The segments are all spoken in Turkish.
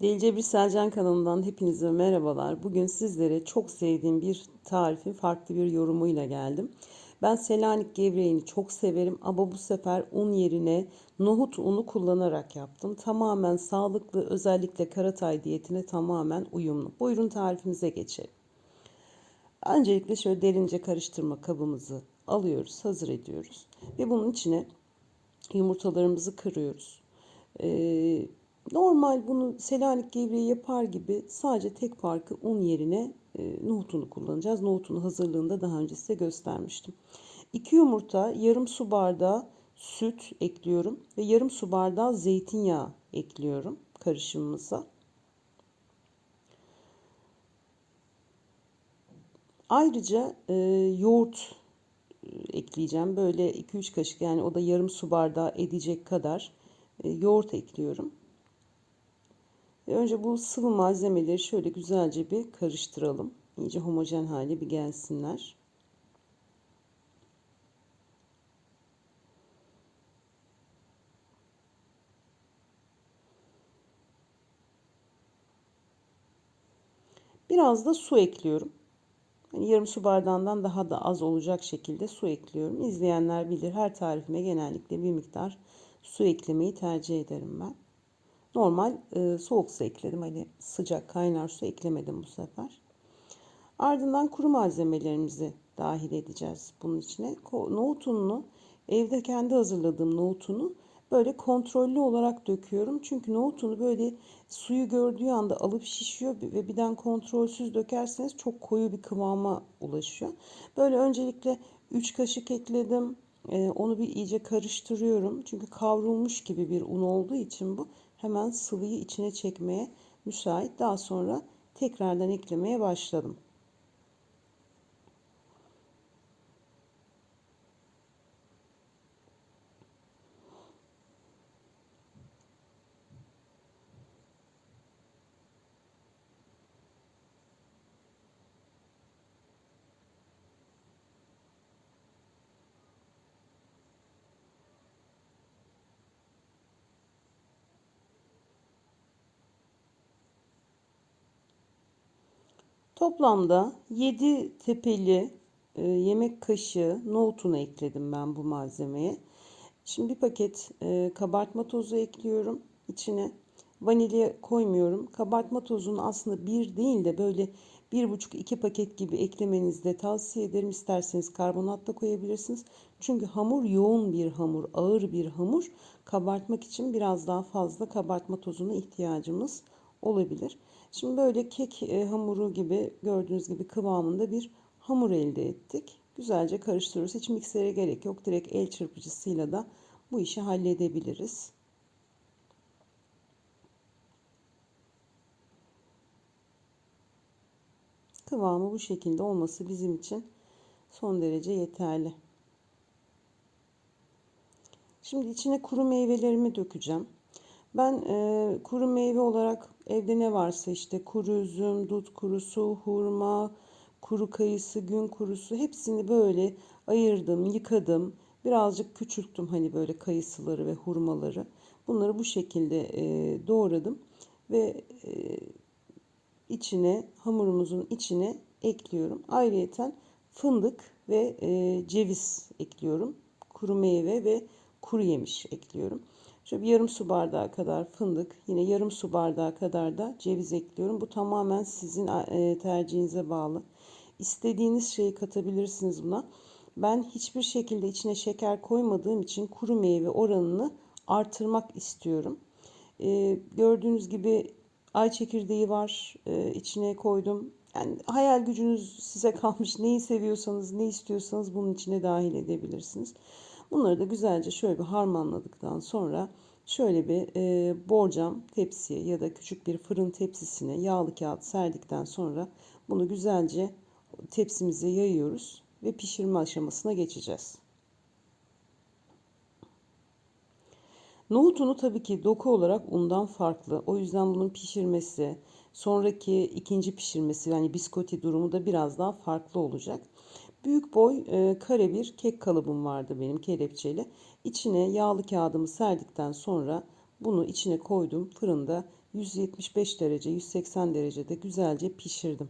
Delice Bir Selcan kanalından hepinize merhabalar. Bugün sizlere çok sevdiğim bir tarifi farklı bir yorumuyla geldim. Ben Selanik gevreğini çok severim ama bu sefer un yerine nohut unu kullanarak yaptım. Tamamen sağlıklı özellikle karatay diyetine tamamen uyumlu. Buyurun tarifimize geçelim. Öncelikle şöyle derince karıştırma kabımızı alıyoruz, hazır ediyoruz. Ve bunun içine yumurtalarımızı kırıyoruz. Ee, Normal bunu Selanik gevreği yapar gibi sadece tek farkı un yerine e, nohutunu kullanacağız. Nohutunu hazırlığında daha önce size göstermiştim. 2 yumurta, yarım su bardağı süt ekliyorum ve yarım su bardağı zeytinyağı ekliyorum karışımımıza. Ayrıca e, yoğurt e, ekleyeceğim. Böyle 2-3 kaşık yani o da yarım su bardağı edecek kadar e, yoğurt ekliyorum. Önce bu sıvı malzemeleri şöyle güzelce bir karıştıralım. İyice homojen hale bir gelsinler. Biraz da su ekliyorum. Yani yarım su bardağından daha da az olacak şekilde su ekliyorum. İzleyenler bilir her tarifime genellikle bir miktar su eklemeyi tercih ederim ben. Normal e, soğuk su ekledim. Hani sıcak kaynar su eklemedim bu sefer. Ardından kuru malzemelerimizi dahil edeceğiz bunun içine. Nohut ununu evde kendi hazırladığım nohut unu böyle kontrollü olarak döküyorum. Çünkü nohut unu böyle suyu gördüğü anda alıp şişiyor ve birden kontrolsüz dökerseniz çok koyu bir kıvama ulaşıyor. Böyle öncelikle 3 kaşık ekledim. Ee, onu bir iyice karıştırıyorum. Çünkü kavrulmuş gibi bir un olduğu için bu hemen sıvıyı içine çekmeye müsait. Daha sonra tekrardan eklemeye başladım. Toplamda 7 tepeli e, yemek kaşığı nohutunu ekledim ben bu malzemeye. Şimdi bir paket e, kabartma tozu ekliyorum içine. Vanilya koymuyorum. Kabartma tozunu aslında bir değil de böyle bir buçuk iki paket gibi eklemenizi de tavsiye ederim. İsterseniz karbonat da koyabilirsiniz. Çünkü hamur yoğun bir hamur, ağır bir hamur. Kabartmak için biraz daha fazla kabartma tozuna ihtiyacımız olabilir. Şimdi böyle kek e, hamuru gibi gördüğünüz gibi kıvamında bir hamur elde ettik. Güzelce karıştırıyoruz. Hiç miksere gerek yok. Direkt el çırpıcısıyla da bu işi halledebiliriz. Kıvamı bu şekilde olması bizim için son derece yeterli. Şimdi içine kuru meyvelerimi dökeceğim. Ben e, kuru meyve olarak evde ne varsa işte kuru üzüm, dut kurusu, hurma, kuru kayısı, gün kurusu hepsini böyle ayırdım, yıkadım. Birazcık küçülttüm hani böyle kayısıları ve hurmaları. Bunları bu şekilde e, doğradım ve e, içine hamurumuzun içine ekliyorum. Ayrıyeten fındık ve e, ceviz ekliyorum. Kuru meyve ve kuru yemiş ekliyorum. Şöyle bir yarım su bardağı kadar fındık, yine yarım su bardağı kadar da ceviz ekliyorum. Bu tamamen sizin e, tercihinize bağlı. İstediğiniz şeyi katabilirsiniz buna. Ben hiçbir şekilde içine şeker koymadığım için kuru meyve oranını artırmak istiyorum. Ee, gördüğünüz gibi ay çekirdeği var. Ee, içine koydum. Yani hayal gücünüz size kalmış. Neyi seviyorsanız, ne istiyorsanız bunun içine dahil edebilirsiniz. Bunları da güzelce şöyle bir harmanladıktan sonra şöyle bir e, borcam tepsiye ya da küçük bir fırın tepsisine yağlı kağıt serdikten sonra bunu güzelce tepsimize yayıyoruz ve pişirme aşamasına geçeceğiz. Nohut unu tabii ki doku olarak undan farklı. O yüzden bunun pişirmesi, sonraki ikinci pişirmesi yani biskoti durumu da biraz daha farklı olacak. Büyük boy e, kare bir kek kalıbım vardı benim kelepçeli. İçine yağlı kağıdımı serdikten sonra Bunu içine koydum. Fırında 175 derece, 180 derecede güzelce pişirdim.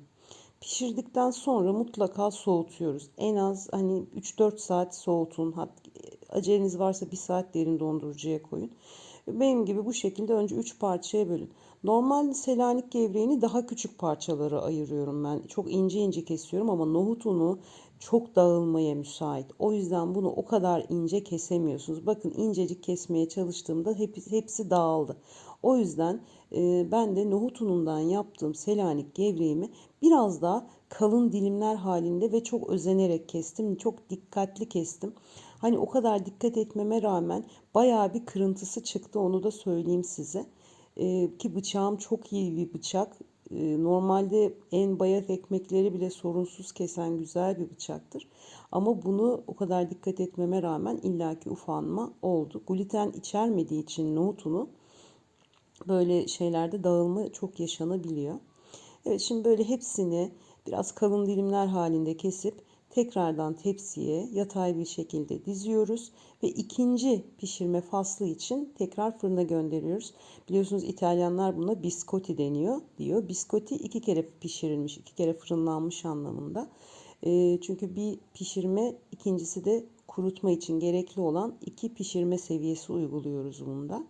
Pişirdikten sonra mutlaka soğutuyoruz. En az hani 3-4 saat soğutun. Aceleniz varsa 1 saat derin dondurucuya koyun. Benim gibi bu şekilde önce 3 parçaya bölün. Normal selanik gevreğini daha küçük parçalara ayırıyorum ben. Çok ince ince kesiyorum ama nohut unu çok dağılmaya müsait. O yüzden bunu o kadar ince kesemiyorsunuz. Bakın incecik kesmeye çalıştığımda hep, hepsi dağıldı. O yüzden e, ben de nohut unundan yaptığım selanik gevreğimi biraz daha kalın dilimler halinde ve çok özenerek kestim. Çok dikkatli kestim. Hani o kadar dikkat etmeme rağmen bayağı bir kırıntısı çıktı onu da söyleyeyim size. Ee, ki bıçağım çok iyi bir bıçak. Ee, normalde en bayat ekmekleri bile sorunsuz kesen güzel bir bıçaktır. Ama bunu o kadar dikkat etmeme rağmen illaki ufanma oldu. Gluten içermediği için nohut unu böyle şeylerde dağılma çok yaşanabiliyor. Evet şimdi böyle hepsini biraz kalın dilimler halinde kesip tekrardan tepsiye yatay bir şekilde diziyoruz ve ikinci pişirme faslı için tekrar fırına gönderiyoruz. Biliyorsunuz İtalyanlar buna biscotti deniyor diyor. Biscotti iki kere pişirilmiş, iki kere fırınlanmış anlamında. E, çünkü bir pişirme ikincisi de kurutma için gerekli olan iki pişirme seviyesi uyguluyoruz bunda.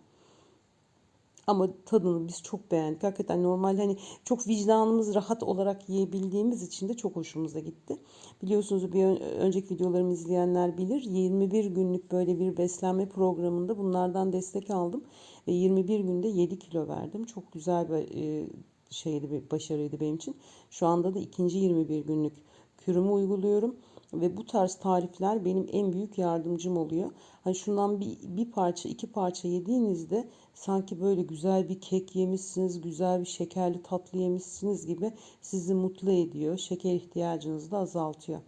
Ama tadını biz çok beğendik. Hakikaten normal hani çok vicdanımız rahat olarak yiyebildiğimiz için de çok hoşumuza gitti. Biliyorsunuz bir önceki videolarımı izleyenler bilir. 21 günlük böyle bir beslenme programında bunlardan destek aldım. Ve 21 günde 7 kilo verdim. Çok güzel bir e, şeydi, bir başarıydı benim için. Şu anda da ikinci 21 günlük kürümü uyguluyorum ve bu tarz tarifler benim en büyük yardımcım oluyor. Hani şundan bir, bir parça iki parça yediğinizde sanki böyle güzel bir kek yemişsiniz, güzel bir şekerli tatlı yemişsiniz gibi sizi mutlu ediyor. Şeker ihtiyacınızı da azaltıyor.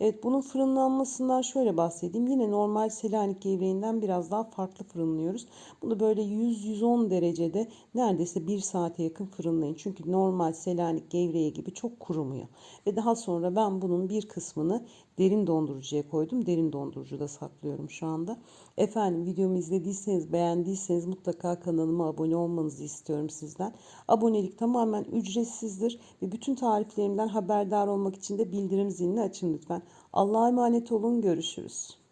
Evet bunun fırınlanmasından şöyle bahsedeyim. Yine normal Selanik gevreğinden biraz daha farklı fırınlıyoruz. Bunu böyle 100-110 derecede neredeyse 1 saate yakın fırınlayın. Çünkü normal Selanik gevreği gibi çok kurumuyor. Ve daha sonra ben bunun bir kısmını derin dondurucuya koydum. Derin dondurucuda saklıyorum şu anda. Efendim videomu izlediyseniz beğendiyseniz mutlaka kanalıma abone olmanızı istiyorum sizden. Abonelik tamamen ücretsizdir ve bütün tariflerimden haberdar olmak için de bildirim zilini açın lütfen. Allah'a emanet olun görüşürüz.